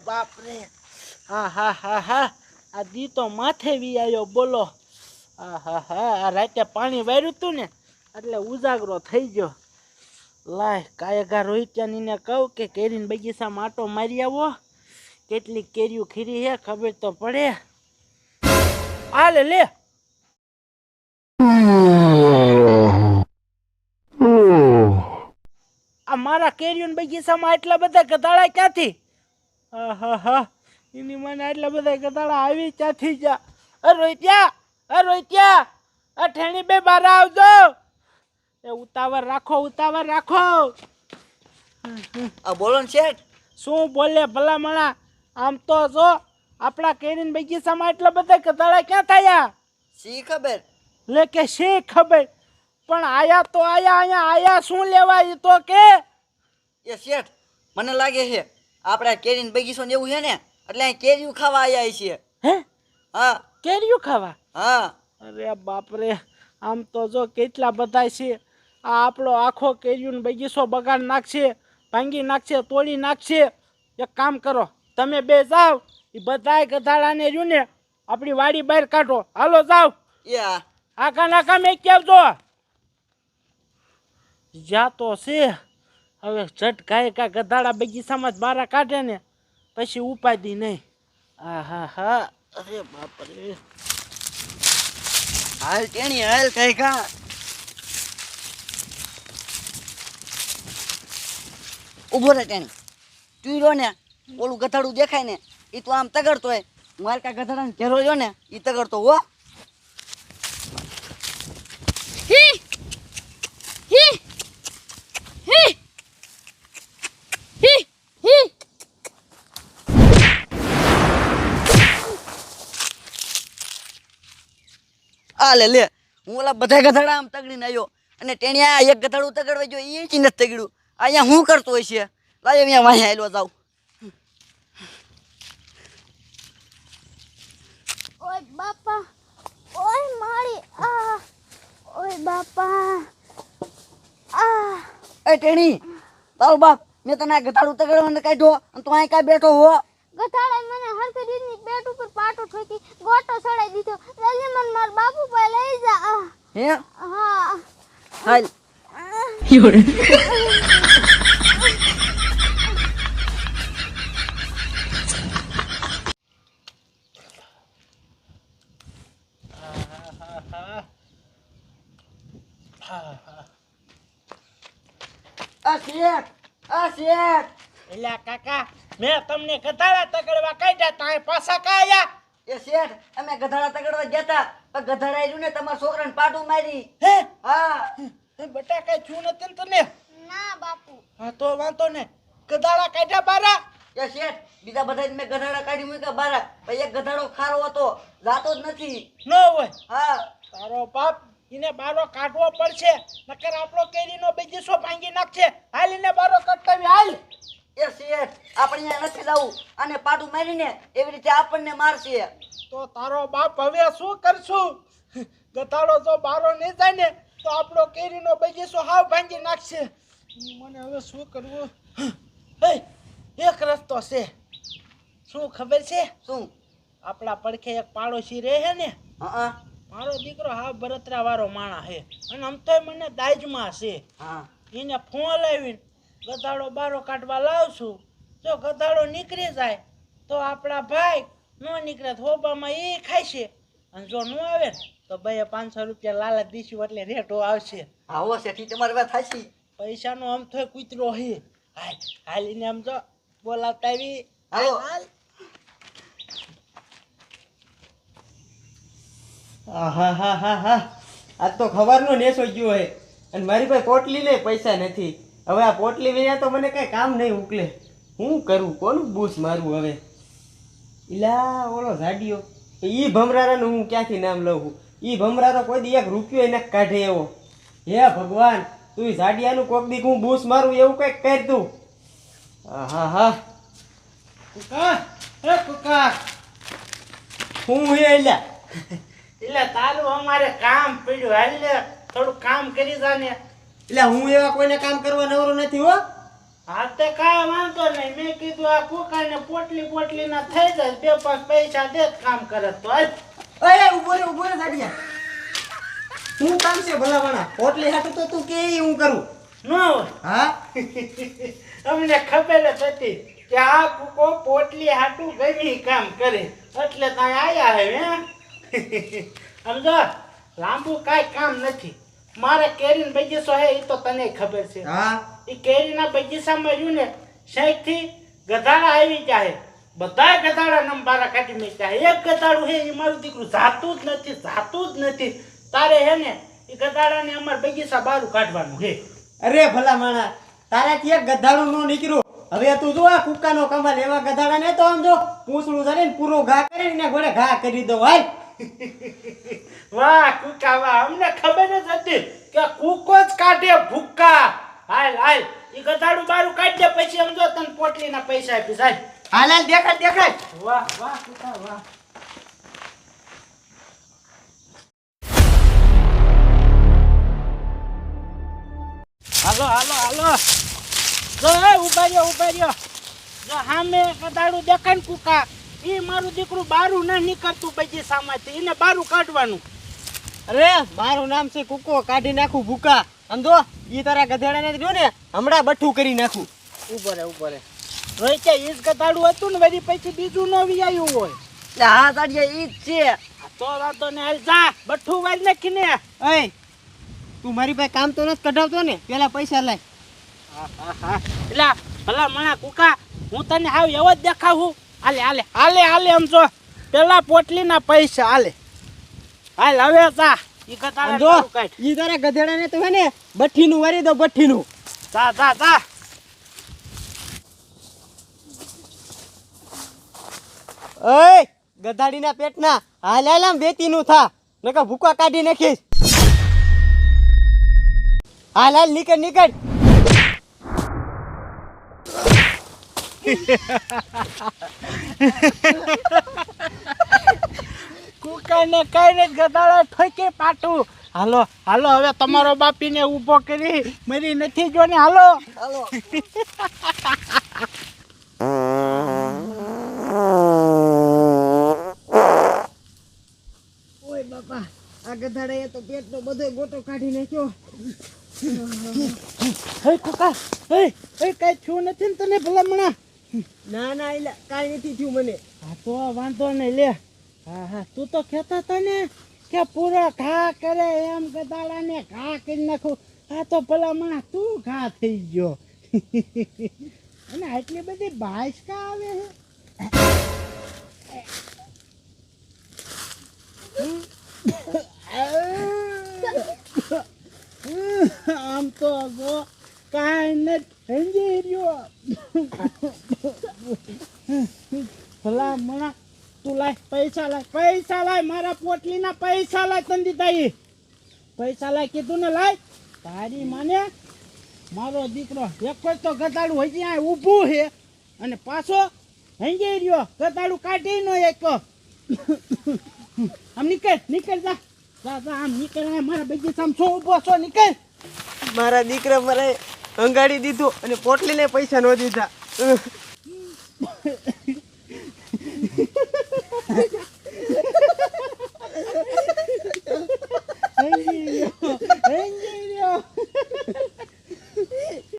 બાપ હા હા હા આ દી તો માથે વી આવ્યો બોલો. હા હા હા. આ રાતે પાણી વાર્યું હતું ને, એટલે ઉજાગરો થઈ ગયો. લાય, કાયગા રોહિત્યાનીને કહું કે કેરીને બગીચામાં આટો મારી આવો. કેટલી કેરીઓ ખીરી હે, ખબર તો પડે. હાલે, લે. આ મારા કેરીઓન બગીચામાં આટલા બધા ગધાડા ક્યાંથી? હા હા હા એની મને આટલા બધા ગતાળા આવી ચાથી જા અ રોહિત્યા અ રોહિત્યા આ ઠેણી બે બાર આવજો. એ ઉતાવળ રાખો ઉતાવળ રાખો. આ બોલો ને શેઠ. શું બોલે ભલામણા? આમ તો જો આપણા કેરીન બગીચામાં એટલા બધા ગધાડા ક્યાં થયા? શી ખબર? લે કે શી ખબર? પણ આયા તો આયા અહીંયા આયા શું લેવા એ તો કે? એ શેઠ મને લાગે છે આપણે કેરીન બગીચો ને એવું છે ને એટલે અહીં કેરીયું ખાવા આવ્યા છીએ. હે? હા. કેરીયું ખાવા? હા. અરે બાપરે આમ તો જો કેટલા બધા છે. આ આપણો આખો કેરીયું બગીચો બગાડ નાખશે ભાંગી નાખશે તોડી નાખશે. એક કામ કરો તમે બે જાઓ એ બધાય ગધાડાને રહ્યું ને આપણી વાડી બહાર કાઢો. હાલો જાઓ. હા આખા નાખા મેં આવજો જ્યાં તો છે. હવે ઝટ ગાય કા ગધાડા બગીચામાં જ બારા કાઢે ને, પછી ઉપાધી નહીં. આ હા. હા અરે હાલ ટેણી, હાલ કઈ કા. ઊભો રે ટેણી. તું રહ્યો ને, ઓલું ગધાડું દેખાય ને એ તો આમ તગડતો હોય. મારે કા ગધાડાને ઘેરો ને એ તગડતો હી હી હી હી હી આ લે લે. હું ઓલા બધા ગધાડા આમ તગડીને આવ્યો અને ટેણી આ એક ગધાડું તગડવા જો એ જ નથી તગડ્યું અહીંયા હું કરતો હોય છે? લાયો અહીંયા વાંહે આવેલો જાઉં ઓય બાપા ઓય મારી આ ઓય બાપા આ. એ ટેણી તારો બાપ મેં તને આ ગધાડું તગડવાને કાઢ્યો અને તું અહીં કાંઈ બેઠો હો. ગધાડા મને રીતની પેટ ઉપર પાટો ઠોકી ગોટો ચડાઈ દીધો. જલ્દી મને માર બાપુ પર લઈ જા. હે? હા. હાલ. આ શેખ આ શેખ એલા કાકા. મેં તમને ગધાડા તગડવા કાઢ્યા તાય પાછા કાયા એ શેઠ અમે ગધાડા તગડવા જતા પણ ગધાડા આવ્યું ને તમારા છોકરાને પાટું મારી. હે? હા. એ બટા કઈ છું નથી ને તને? ના બાપુ. હા તો વાંધો ને. ગધાડા કાઢ્યા બારા? એ શેઠ બીજા બધા મેં ગધાડા કાઢી મૂક્યા બારા. ભાઈ એક ગધાડો ખારો હતો જાતો જ નથી. ન હોય? હા. તારો બાપ એને બારો કાઢવો પડશે નકર આપણો કેરીનો બીજી સો ભાંગી નાખશે. હાલ એને બારો કટકાવી હાલ. એ શેઠ આપણે અહીંયા નથી લાવવું અને પાટું મારીને એવી રીતે આપણને મારશે. તો તારો બાપ હવે શું કરશું? ગધાડો જો બારો નહીં જાય ને તો આપણો કેરીનો બગીચો હાવ ભાંગી નાખશે. મને હવે શું કરવું? એક રસ્તો છે. શું ખબર છે? શું? આપણા પડખે એક પાડોશી રહે છે ને હા મારો દીકરો હાવ બરતરા વાળો માણા છે. અને આમ તોય મને દાજમાં છે. હા. એને ફોન લાવીને ગધાડો બારો કાઢવા લાવશું જો ગધાડો નીકળી જાય તો આપણા ભાઈ ન નીકળે તો હોબામાં એ ખાઈશે અને જો ન આવે તો ભાઈ પાંચસો રૂપિયા લાલચ દીશું એટલે રેટો આવશે. આવો શેઠી તમારી વાત થાશી પૈસાનો આમ તો કૂતરો હે. હાલ હાલીને આમ જો બોલાવતા આવી. હાલો. હાલ હા હા હા હા. આજ તો ખબરનો નેસો ગયો હે. અને મારી પાસે કોટલી ને પૈસા નથી. હવે આ પોટલી વિના તો મને કઈ કામ નહીં ઉકલે. હું કરું? કોનું બૂસ મારું હવે? ઇલા ઓલો ઝાડિયો ઈ ભમરારાનું હું ક્યાંથી નામ લઉં છું ઈ ભમરારો કોઈ દી એક રૂપિયો એને કાઢે એવો. હે ભગવાન તું ઝાડિયાનું કોક દી હું બૂસ મારું એવું કંઈક કર તું. હા હા. કુકા હે કુકા. હું હે એલા એટલે તારું અમારે કામ પડ્યું. હાલ થોડું કામ કરી જા ને. એટલે હું એવા કોઈને કામ કરવા નવરો નથી હો. હા તે કાંઈ વાંધો નહીં. મેં કીધું આ કુકાને પોટલી પોટલી ના થઈ જાય બે પાંચ પૈસા દે જ કામ કરે તો. અરે ઊભો રે ઊભો રે સાડિયા શું કામ છે ભલામણા? પોટલી હાટું તો તું કે હું કરું? ન હા? તમને ખબર જ હતી કે આ કુકો પોટલી હાટું ગમી કામ કરે. એટલે ત્યાં આયા હવે હે. સમજો? લાંબુ કાંઈ કામ નથી. મારે કેરીનો બગીચો હે એ તો તને ખબર છે. હા? એ કેરીના બગીચામાં રહ્યું ને સાઈડથી ગધાડા આવી જાય બધા ગધાડા મારા કાઢી મૂક્યા એક ગધાડું હે એ મારું દીકરું જાતું જ નથી જાતું જ નથી. તારે હે ને એ ગધાડાને અમાર બગીચા બારું કાઢવાનું હે. અરે ભલા માણા તારે એક ગધાડું નો નીકળ્યું. હવે તું જો આ કુકાનો કમાલ એવા ગધાડા ને તો આમ જો પૂછડું ધરે ને પૂરો ઘા કરીને ને ઘોડે ઘા કરી દો હાલ. વાહ કુકા વાહ. અમને ખબર જ હતી કે કુકો જ કાઢે ભૂક્કા. હાલ હાલ. એ ગધાડું બારું કાઢ દે પછી સમજો તને પોટલીના પૈસા આપી જાય હાલ હાલ દેખાય દેખાય વાહ વાહ કુકા વાહ. હાલો હાલો હાલો. જો એ ઊભા રહ્યો ઊભા રહ્યો. જો સામે કદાડું દેખાય ને કુકા એ મારું દીકરું બારું ના નીકળતું બગીચામાંથી એને બારું કાઢવાનું. અરે મારું નામ છે કુકો કાઢી નાખું ભૂકા. સમજો ઈ તારા ગધેડાને જો ને હમણાં બઠ્ઠું કરી નાખું. ઉપર ઉપર ઊભો રે. રોઈ કે ઈજ ગધાડું હતું ને વળી પછી બીજું ન વિયાયું હોય. એટલે હા સાડિયા ઈજ છે. તો વાંધો ને હાલ જા. બઠ્ઠું વાળી નાખીને અય તું મારી પાસે કામ તો નથી કઢાવતો ને પેલા પૈસા લાય. એટલે ભલા મણા કુકા હું તને હાવ એવો જ દેખાવું. હાલે હાલે હાલે હાલે આમ જો. પેલા પોટલીના પૈસા હાલે. હાલ હવે જા ઈ કતાળા સમજો તારું કાઢ ઈ તારા ગધેડાને તો હે ને બઠ્ઠીનું વારી દો બઠ્ઠીનું જા જા જા ઓય ગધાડીના પેટના હાલ હાલ આમ બેતીનું થા. નકર ભૂકા કાઢી નાખીશ. હાલ હાલ નીકળ નીકળ. કઈને જ ગદાડા ઠોકી પાટું હાલો હાલો હવે તમારો બાપીને ઊભો કરી. મરી નથી જો ને હાલો. હાલો. ઓય બાપા આ ગધાડાએ તો પેટનો બધો ગોટો કાઢી નાખ્યો. હે કુકા હે હે કઈ થયું નથી ને તને ભલામણા? ના ના એટલે કાંઈ નથી થયું મને. હા તો વાંધો નહીં લે. હા હા તું તો કહેતો હતો ને કે પૂરો ઘા કરે એમ ગદાડાને ઘા કરી નાખું. આ તો ભલામણા તું ઘા થઈ ગયો. અને આટલી બધી બાઈસ કા આવે હે? આમ તો જો કાંઈ નથી. સમજી રહ્યો. ભલા મણા તું લાય, પૈસા લાય પૈસા લાય, મારા પોટલીના પૈસા લાય તને દીધા પૈસા લાય કીધું ને લાય, તારી માને મારો દીકરો એક જ તો ગતાડું હજી આ ઊભું છે અને પાછો હંગી રહ્યો ગતાડું કાઢી નો એક આમ નીકળ નીકળ જા. જા જા, આમ નીકળ મારા મારા આમ છો ઊભો છો, નીકળ. મારા દીકરા મારે અંગાડી દીધું અને પોટલીને પૈસા ન દીધા.